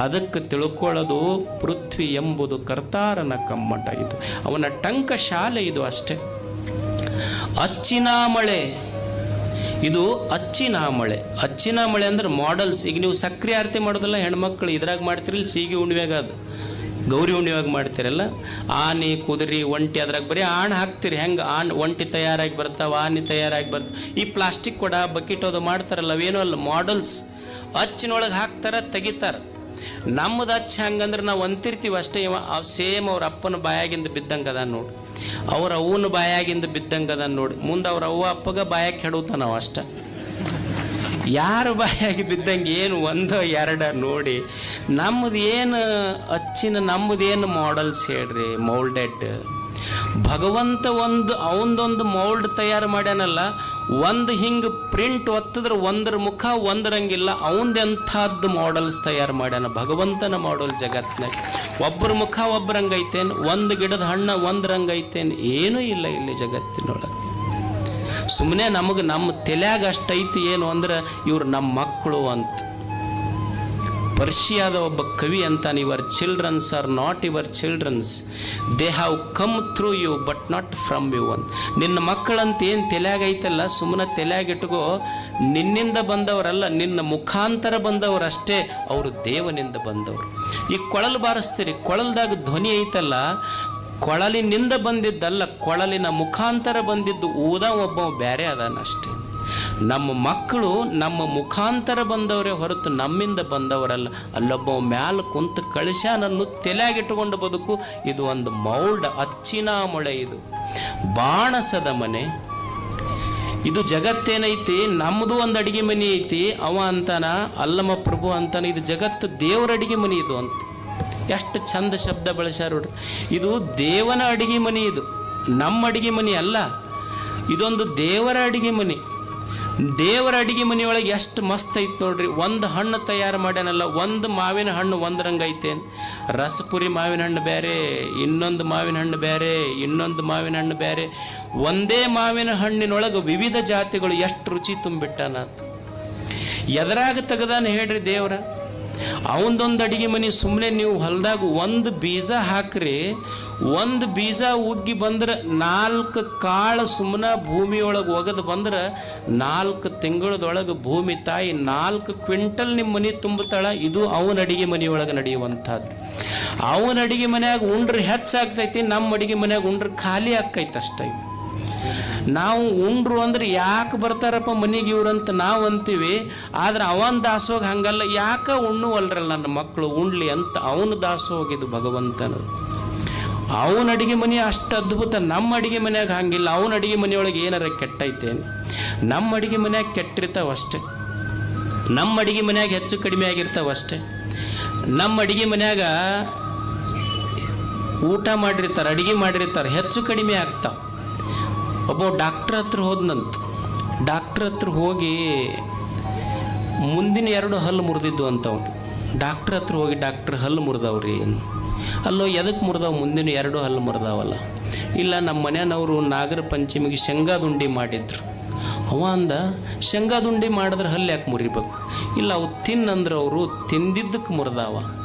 ಅದಕ್ಕೆ ತಿಳ್ಕೊಳ್ಳೋದು ಪೃಥ್ವಿ ಎಂಬುದು ಕರ್ತಾರನ ಕಮ್ಮಟ ಇದು. ಅವನ ಟಂಕ ಶಾಲೆ ಇದು ಅಷ್ಟೇ. ಅಚ್ಚಿನ ಮಳೆ ಇದು ಅಚ್ಚಿನ ಮಳೆ ಅಚ್ಚಿನ ಮಳೆ ಅಂದ್ರೆ ಮಾಡಲ್ಸ್ ಈಗ ನೀವು ಸಕ್ರೆ ಆರತಿ ಮಾಡೋದಲ್ಲ, ಹೆಣ್ಮಕ್ಳು ಇದ್ರಾಗ ಮಾಡ್ತಿರಲ್ಲ, ಸೀಗಿ ಉಣ್ವೆಗ ಅದು. ಗೌರಿ ಹುಣ್ಣಿವಾಗ ಮಾಡ್ತೀರಲ್ಲ. ಆನೆ, ಕುದುರೆ, ಒಂಟಿ ಅದ್ರಾಗ ಬರೀ ಆಣ್ ಹಾಕ್ತೀರಿ. ಹೆಂಗೆ? ಆಣ್, ಒಂಟಿ ತಯಾರಾಗಿ ಬರ್ತಾವ, ಆನೆ ತಯಾರಾಗಿ ಬರ್ತಾವ. ಈ ಪ್ಲಾಸ್ಟಿಕ್ ಕೊಡ, ಬಕೆಟ್ ಅದು ಮಾಡ್ತಾರಲ್ಲ, ಅವೇನೋ ಅಲ್ಲ ಮಾಡಲ್ಸ್ ಅಚ್ಚಿನೊಳಗೆ ಹಾಕ್ತಾರ, ತೆಗಿತಾರ. ನಮ್ಮದು ಅಚ್ಚ ಹಂಗಂದ್ರೆ ನಾವು ಅಂತಿರ್ತೀವಿ ಅಷ್ಟೇ ಇವ. ಸೇಮ್ ಅವ್ರ ಅಪ್ಪನ ಬಾಯಾಗಿಂದ ಬಿದ್ದಂಗೆ ಅದ ನೋಡಿ. ಅವ್ರ ಅವ್ವನ ಬಾಯಾಗಿಂದ ಬಿದ್ದಂಗೆ ಅದ ನೋಡಿ. ಮುಂದೆ ಅವ್ರ ಅವ್ವ ಅಪ್ಪಗ ಬಾಯಾಗ ಕೆಡುತ್ತ ನಾವು ಅಷ್ಟ. ಯಾರು ಬಾಯಾಗಿ ಬಿದ್ದಂಗೆ ಏನು ಒಂದು ಎರಡ ನೋಡಿ. ನಮ್ಮದು ಏನು ಅಚ್ಚಿನ ನಮ್ಮದು ಏನು ಮಾಡಲ್ಸ್ ಹೇಳ್ರಿ ಮೌಲ್ಡೆಡ್ ಭಗವಂತ ಒಂದು, ಅವನದೊಂದು ಮೌಲ್ಡ್ ತಯಾರು ಮಾಡ್ಯಾನಲ್ಲ ಒಂದು ಹಿಂಗೆ ಪ್ರಿಂಟ್ ಒತ್ತಿದ್ರೆ ಒಂದರ ಮುಖ ಒಂದರಂಗಿಲ್ಲ ಅವಂದೆಂಥದ್ದು ಮಾಡಲ್ಸ್ ತಯಾರು ಮಾಡ್ಯಾನ ಭಗವಂತನ ಮಾಡಲ್ ಜಗತ್ತಿನಾಗ ಒಬ್ಬರ ಮುಖ ಒಬ್ಬರಂಗೈತೇನು ಒಂದು ಗಿಡದ ಹಣ್ಣ ಒಂದು ರಂಗೈತೇನು ಏನೂ ಇಲ್ಲ ಇಲ್ಲಿ ಜಗತ್ತಿನೊಳಗೆ. ಸುಮ್ಮನೆ ನಮಗೆ ನಮ್ಮ ತಲೆಯಾಗ ಅಷ್ಟೈತಿ ಏನು ಅಂದ್ರೆ ಇವ್ರು ನಮ್ಮ ಮಕ್ಕಳು ಅಂತ. ಪರ್ಷಿಯಾದ ಒಬ್ಬ ಕವಿ ಅಂತಾನೆ your childrens are not your childrens they have come through you but not from you ಅಂತ ನಿನ್ನ ಮಕ್ಕಳಂತ ಏನು ತಲೆಯಾಗೈತಲ್ಲ ಸುಮ್ಮನೆ ತಲೆಯಾಗ ಇಟ್ಕೋ. ನಿನ್ನಿಂದ ಬಂದವರಲ್ಲ, ನಿನ್ನ ಮುಖಾಂತರ ಬಂದವರಷ್ಟೇ ಅವರು ದೇವನಿಂದ ಬಂದವರು. ಈ ಕೊಳಲು ಬಾರಿಸ್ತೀರಿ, ಕೊಳಲ್ದಾಗ ಧ್ವನಿ ಐತಲ್ಲ, ಕೊಳಲಿನಿಂದ ಬಂದಿದ್ದಲ್ಲ, ಕೊಳಲಿನ ಮುಖಾಂತರ ಬಂದಿದ್ದು ಊದ ಒಬ್ಬ, ಬೇರೆ ಅದಾನಷ್ಟೇ ನಮ್ಮ ಮಕ್ಕಳು ನಮ್ಮ ಮುಖಾಂತರ ಬಂದವರೇ ಹೊರತು ನಮ್ಮಿಂದ ಬಂದವರಲ್ಲ. ಅಲ್ಲೊಬ್ಬ ಮ್ಯಾಲ ಕುಂತ ಕಳಶನನ್ನು ತಲೆಯಾಗಿಟ್ಟುಕೊಂಡು ಬದುಕು. ಇದು ಒಂದು ಮೌಲ್ಡ್ ಅಚ್ಚಿನ ಮೊಳೆ ಇದು. ಬಾಣಸದ ಮನೆ. ಇದು ಜಗತ್ತೇನೈತಿ? ನಮ್ಮದು ಒಂದು ಅಡಿಗೆ ಮನೆ ಐತಿ. ಅವ ಅಂತಾನ ಅಲ್ಲಮ ಪ್ರಭು ಅಂತಾನ, ಇದು ಜಗತ್ತು ದೇವರ ಅಡಿಗೆ ಮನೆ ಇದು ಅಂತ. ಎಷ್ಟು ಚಂದ ಶಬ್ದ ಬಳಸ್ಯಾರ ನೋಡ್ರಿ. ಇದು ದೇವನ ಅಡಿಗೆ ಮನೆ ಇದು. ನಮ್ಮ ಅಡಿಗೆ ಮನೆ ಅಲ್ಲ. ಇದೊಂದು ದೇವರ ಅಡಿಗೆ ಮನೆ. ದೇವರ ಅಡಿಗೆ ಮನೆಯೊಳಗೆ ಎಷ್ಟು ಮಸ್ತ್ ಐತೆ ನೋಡ್ರಿ. ಒಂದು ಹಣ್ಣು ತಯಾರು ಮಾಡ್ಯಾನಲ್ಲ, ಒಂದು ಮಾವಿನ ಹಣ್ಣು ಒಂದರಂಗ ಐತೆ. ರಸಪುರಿ ಮಾವಿನ ಹಣ್ಣು ಬೇರೆ ಇನ್ನೊಂದು ಮಾವಿನ ಹಣ್ಣು ಬೇರೆ ಇನ್ನೊಂದು ಮಾವಿನ ಹಣ್ಣು ಬೇರೆ ಒಂದೇ ಮಾವಿನ ಹಣ್ಣಿನೊಳಗೆ ವಿವಿಧ ಜಾತಿಗಳು ಎಷ್ಟು ರುಚಿ ತುಂಬಿಟ್ಟಾನ. ಎದರಾಗ ತೆಗದಾನ ಹೇಳ್ರಿ ದೇವ್ರ? ಅವನದೊಂದು ಅಡಿಗೆ ಮನೆ ಸುಮ್ಮನೆ ನೀವು ಹೊಲದಾಗ ಒಂದು ಬೀಜ ಹಾಕ್ರಿ, ಒಂದು ಬೀಜ ಉಗ್ಗಿ ಬಂದ್ರೆ ನಾಲ್ಕು ಕಾಳು ಸುಮ್ಮನೆ ಭೂಮಿಯೊಳಗೆ ಒಗೆದು ಬಂದ್ರೆ ನಾಲ್ಕು ತಿಂಗಳದೊಳಗೆ ಭೂಮಿ ತಾಯಿ ನಾಲ್ಕು ಕ್ವಿಂಟಲ್ ನಿಮ್ಮ ಮನೆ ತುಂಬುತ್ತಾಳ, ಇದು ಅವನ ಅಡಿಗೆ ಮನೆಯೊಳಗೆ ನಡೆಯುವಂಥದ್ದು ಅವನ ಅಡಿಗೆ ಮನೆಯಾಗ ಉಂಡ್ರೆ ಹೆಚ್ಚಾಗ್ತೈತಿ ನಮ್ಮ ಅಡಿಗೆ ಮನೆಯಾಗ ಉಂಡ್ರೆ ಖಾಲಿ ಆಕ್ಕೈತೆ ಅಷ್ಟೇ. ನಾವು ಉಂಡ್ರು ಅಂದ್ರೆ ಯಾಕೆ ಬರ್ತಾರಪ್ಪ ಮನೆಗೆ ಇವ್ರಂತ ನಾವು ಅಂತೀವಿ. ಆದ್ರೆ ಅವನ್ ದಾಸೋಗ ಹಂಗಲ್ಲ. ಯಾಕೆ ಉಣ್ಣುವಲ್ರಲ್ಲ ನನ್ನ ಮಕ್ಕಳು ಉಣ್ಲಿ ಅಂತ ಅವನ ದಾಸೋಗ ಇದು ಭಗವಂತನ ಅವನ ಅಡಿಗೆ ಮನೆ ಅಷ್ಟು ಅದ್ಭುತ. ನಮ್ಮ ಅಡಿಗೆ ಮನೆಯಾಗ ಹಂಗಿಲ್ಲ. ಅವನ ಅಡಿಗೆ ಮನೆಯೊಳಗೆ ಏನಾರ ಕೆಟ್ಟೈತೇನು? ನಮ್ಮ ಅಡಿಗೆ ಮನೆಯಾಗ ಕೆಟ್ಟಿರ್ತಾವ ಅಷ್ಟೇ. ನಮ್ಮ ಅಡಿಗೆ ಮನೆಯಾಗ ಹೆಚ್ಚು ಕಡಿಮೆ ಆಗಿರ್ತಾವ ಅಷ್ಟೇ. ನಮ್ಮ ಅಡಿಗೆ ಮನೆಯಾಗ ಊಟ ಮಾಡಿರ್ತಾರೆ, ಅಡಿಗೆ ಮಾಡಿರ್ತಾರೆ, ಹೆಚ್ಚು ಕಡಿಮೆ ಆಗ್ತಾವ. ಒಬ್ಬ ಡಾಕ್ಟ್ರ್ ಹತ್ರ ಹೋದ್ನಂತ. ಡಾಕ್ಟ್ರ್ ಹತ್ರ ಹೋಗಿ ಮುಂದಿನ ಎರಡು ಹಲ್ಲು ಮುರಿದಿದ್ದು ಅಂತವ್ನು. ಡಾಕ್ಟ್ರ್ ಹತ್ರ ಹೋಗಿ ಡಾಕ್ಟ್ರ್ ಹಲ್ಲು ಮುರಿದವ್ರಿ ಅಲ್ಲೋ ಎದಕ್ಕೆ ಮುರಿದವು ಮುಂದಿನ ಎರಡು ಹಲ್ಲು ಮುರಿದಾವಲ್ಲ? ಇಲ್ಲ ನಮ್ಮ ಮನೆಯವರು ನಾಗರ ಪಂಚಮಿಗೆ ಶೇಂಗಾದುಂಡಿ ಮಾಡಿದ್ರು. ಅವ ಅಂದ, ಶೇಂಗಾದುಂಡಿ ಮಾಡಿದ್ರೆ ಹಲ್ಲು ಯಾಕೆ ಮುರಿಬೇಕು? ಇಲ್ಲ ಅವು ತಿನ್ನಂದ್ರೆ ಅವರು ತಿಂದಿದ್ದಕ್ಕೆ ಮುರಿದಾವ.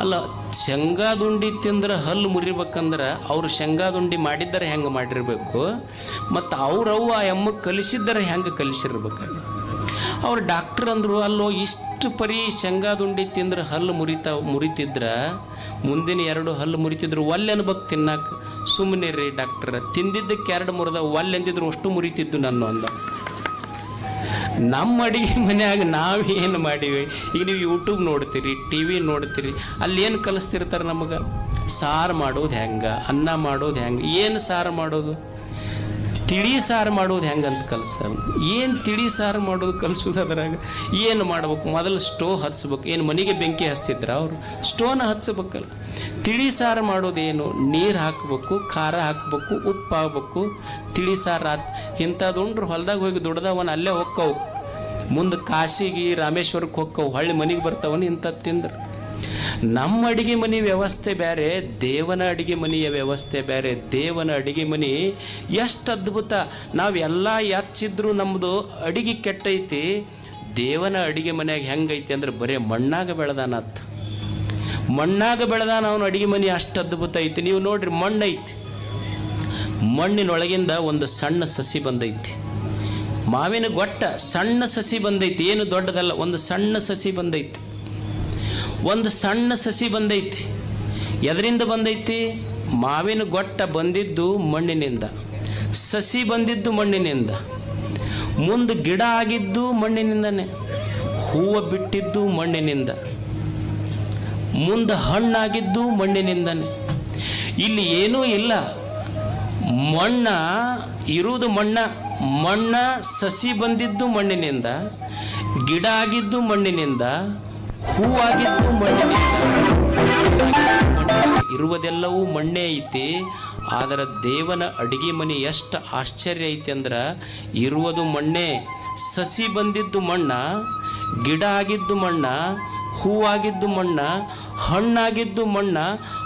ಅಲ್ಲ, ಶೇಂಗಾದುಂಡಿ ತಿಂದ್ರೆ ಹಲ್ಲು ಮುರಿಬೇಕಂದ್ರೆ ಅವ್ರು ಶೇಂಗಾದುಂಡಿ ಮಾಡಿದ್ದಾರೆ ಹೆಂಗೆ ಮಾಡಿರಬೇಕು? ಮತ್ತು ಅವ್ರವ್ವ ಆ ಎಮ್ಮಕ್ಕೆ ಕಲಿಸಿದ್ದಾರೆ ಹೆಂಗೆ ಕಲಿಸಿರ್ಬೇಕು? ಅವ್ರು ಡಾಕ್ಟ್ರ್ ಅಂದರು, ಅಲ್ಲೋ, ಇಷ್ಟು ಪರಿ ಶೇಂಗಾದುಂಡಿ ತಿಂದ್ರೆ ಹಲ್ಲು ಮುರಿತಾ, ಮುರಿತಿದ್ರೆ, ಮುಂದಿನ ಎರಡು ಹಲ್ಲು ಮುರಿತಿದ್ರು ಅನ್ಬೇಕು ತಿನ್ನಕ್ಕೆ ಸುಮ್ಮನೆ ರೀ ಡಾಕ್ಟ್ರ, ತಿಂದಿದ್ದಕ್ಕೆ ಎರಡು ಮುರಿದ ಒಲ್ಲೆ ಅಂದಿದ್ರು ಅಷ್ಟು ಮುರಿತಿದ್ದು ನಾನು ಅಂದ. ನಮ್ಮ ಅಡುಗೆ ಮನ್ಯಾಗ ನಾವೇನು ಮಾಡೀವಿ? ಈಗ ನೀವು ಯೂಟ್ಯೂಬ್ ನೋಡ್ತೀರಿ ಟಿ ವಿ ನೋಡ್ತೀರಿ, ಅಲ್ಲಿ ಏನು ಕಲಿಸ್ತಿರ್ತಾರೆ ನಮಗೆ? ಸಾರು ಮಾಡೋದು ಹೆಂಗೆ? ಅನ್ನ ಮಾಡೋದು ಹೆಂಗೆ? ಏನು ಸಾರು ಮಾಡೋದು? ತಿಳಿ ಸಾರು ಮಾಡೋದು ಹೆಂಗಂತ ಕಲಿಸ್ತಾರೆ. ಏನು ತಿಳಿ ಸಾರು ಮಾಡೋದು ಕಲಿಸೋದು ಅದ್ರಾಗ? ಏನು ಮಾಡ್ಬೇಕು? ಮೊದಲು ಸ್ಟೋವ್ ಹಚ್ಬೇಕು. ಏನು ಮನೆಗೆ ಬೆಂಕಿ ಹಚ್ತಿದ್ರ ಅವರು? ಸ್ಟೋನ ಹಚ್ಚಬೇಕಲ್ಲ ತಿಳಿ ಸಾರು ಮಾಡೋದೇನು? ನೀರು ಹಾಕಬೇಕು, ಖಾರ ಹಾಕಬೇಕು ಉಪ್ಪು ಹಾಕ್ಬೇಕು ತಿಳಿ ಸಾರು ಇಂಥದ್ದು ಉಂಡ್ರು ಹೊಲ್ದಾಗ ಹೋಗಿ ದುಡ್ದವನ ಅಲ್ಲೇ ಹೊಕ್ಕವು. ಮುಂದೆ ಕಾಶಿಗೆ ರಾಮೇಶ್ವರಕ್ಕೆ ಹೊಕ್ಕವು ಹೊಳ್ಳಿ ಮನೆಗೆ ಬರ್ತಾವನು ಇಂಥದ್ದು ತಿಂದ್ರೆ. ನಮ್ಮ ಅಡಿಗೆ ಮನೆ ವ್ಯವಸ್ಥೆ ಬೇರೆ ದೇವನ ಅಡಿಗೆ ಮನೆಯ ವ್ಯವಸ್ಥೆ ಬೇರೆ ದೇವನ ಅಡಿಗೆ ಮನೆ ಎಷ್ಟು ಅದ್ಭುತ. ನಾವೆಲ್ಲ ಯಾಚಿದ್ರು ನಮ್ಮದು ಅಡಿಗೆ ಕೆಟ್ಟೈತಿ. ದೇವನ ಅಡಿಗೆ ಮನೆಯಾಗ ಹೆಂಗೈತಿ ಅಂದ್ರೆ ಬರೀ ಮಣ್ಣಾಗ ಬೆಳೆದಾನತ್ ಮಣ್ಣಾಗ ಬೆಳೆದಾನ ಅವನು ಅಡಿಗೆ ಮನೆ ಅಷ್ಟು ಅದ್ಭುತ ಐತಿ. ನೀವು ನೋಡ್ರಿ ಮಣ್ಣೈತಿ. ಮಣ್ಣಿನೊಳಗಿಂದ ಒಂದು ಸಣ್ಣ ಸಸಿ ಬಂದೈತಿ. ಮಾವಿನ ಗೊಟ್ಟ ಸಣ್ಣ ಸಸಿ ಬಂದೈತಿ. ಏನು ದೊಡ್ಡದಲ್ಲ, ಒಂದು ಸಣ್ಣ ಸಸಿ ಬಂದೈತಿ. ಒಂದು ಸಣ್ಣ ಸಸಿ ಬಂದೈತಿ. ಎದರಿಂದ ಬಂದೈತಿ? ಮಾವಿನ ಗೊಟ್ಟ ಬಂದಿದ್ದು ಮಣ್ಣಿನಿಂದ. ಸಸಿ ಬಂದಿದ್ದು ಮಣ್ಣಿನಿಂದ. ಮುಂದೆ ಗಿಡ ಆಗಿದ್ದು ಮಣ್ಣಿನಿಂದನೇ. ಹೂವು ಬಿಟ್ಟಿದ್ದು ಮಣ್ಣಿನಿಂದ. ಮುಂದೆ ಹಣ್ಣಾಗಿದ್ದು ಮಣ್ಣಿನಿಂದನೇ. ಇಲ್ಲಿ ಏನೂ ಇಲ್ಲ. ಮಣ್ಣ ಇರುವುದು ಮಣ್ಣ. ಮಣ್ಣ ಸಸಿ ಬಂದಿದ್ದು ಮಣ್ಣಿನಿಂದ, ಗಿಡ ಆಗಿದ್ದು ಮಣ್ಣಿನಿಂದ ಹೂವಾಗಿದ್ದು ಮಣ್ಣಿನಿಂದ. ಇರುವುದೆಲ್ಲವೂ ಮಣ್ಣೇ ಐತಿ, ಆದರೆ ದೇವನ ಅಡಿಗೆ ಮನೆ ಎಷ್ಟು ಆಶ್ಚರ್ಯ ಐತಿ ಅಂದ್ರೆ, ಇರುವುದು ಮಣ್ಣೇ. ಸಸಿ ಬಂದಿದ್ದು ಮಣ್ಣ, ಗಿಡ ಆಗಿದ್ದು ಮಣ್ಣ ಹೂವಾಗಿದ್ದು ಮಣ್ಣ, ಹಣ್ಣಾಗಿದ್ದು ಮಣ್ಣ,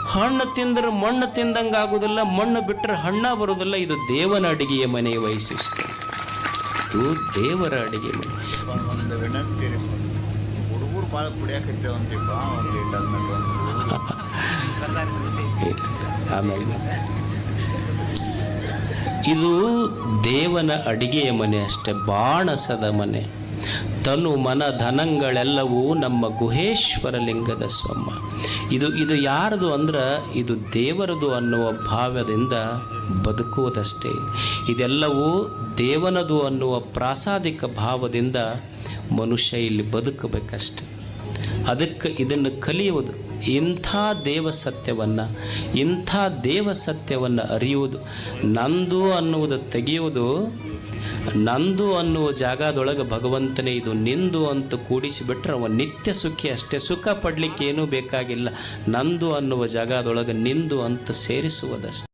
ಹಣ್ಣು ತಿಂದ್ರೆ ಮಣ್ಣು ತಿಂದಂಗೆ ಆಗುದಿಲ್ಲ ಮಣ್ಣು ಬಿಟ್ಟರೆ ಹಣ್ಣ ಬರೋದಿಲ್ಲ. ಇದು ದೇವನ ಅಡಿಗೆಯ ಮನೆಯ ವೈಶಿಷ್ಟ್ಯ. ಇದು ದೇವರ ಅಡಿಗೆ ಮನೆ. ಭಾಳ ಆಮೇಲೆ ಇದು ದೇವನ ಅಡಿಗೆಯ ಮನೆ ಅಷ್ಟೆ, ಬಾಣಸದ ಮನೆ. ತನು ಮನ ಧನಗಳೆಲ್ಲವೂ ನಮ್ಮ ಗುಹೇಶ್ವರ ಲಿಂಗದ ಸ್ವಮ್ಮ. ಇದು ಇದು ಯಾರದು ಅಂದ್ರೆ ಇದು ದೇವರದು ಅನ್ನುವ ಭಾವದಿಂದ ಬದುಕುವುದಷ್ಟೇ. ಇದೆಲ್ಲವೂ ದೇವನದು ಅನ್ನುವ ಪ್ರಾಸಾದಿಕ ಭಾವದಿಂದ ಮನುಷ್ಯ ಇಲ್ಲಿ ಬದುಕಬೇಕಷ್ಟೆ. ಅದಕ್ಕೆ ಇದನ್ನು ಕಲಿಯುವುದು. ಇಂಥ ದೇವ ಸತ್ಯವನ್ನು, ಇಂಥ ದೇವ ಸತ್ಯವನ್ನು ಅರಿಯುವುದು, ನಂದು ಅನ್ನುವುದು ತೆಗೆಯುವುದು ನಂದು ಅನ್ನುವ ಜಾಗದೊಳಗೆ ಭಗವಂತನೇ ಇದು ನಿಂದು ಅಂತ ಕೂಡಿಸಿಬಿಟ್ರೆ ಅವ ನಿತ್ಯ ಸುಖಿ ಅಷ್ಟೇ. ಸುಖ ಪಡಲಿಕ್ಕೆ ಏನೂ ಬೇಕಾಗಿಲ್ಲ. ನಂದು ಅನ್ನುವ ಜಾಗದೊಳಗೆ ನಿಂದು ಅಂತ ಸೇರಿಸುವುದಷ್ಟೇ.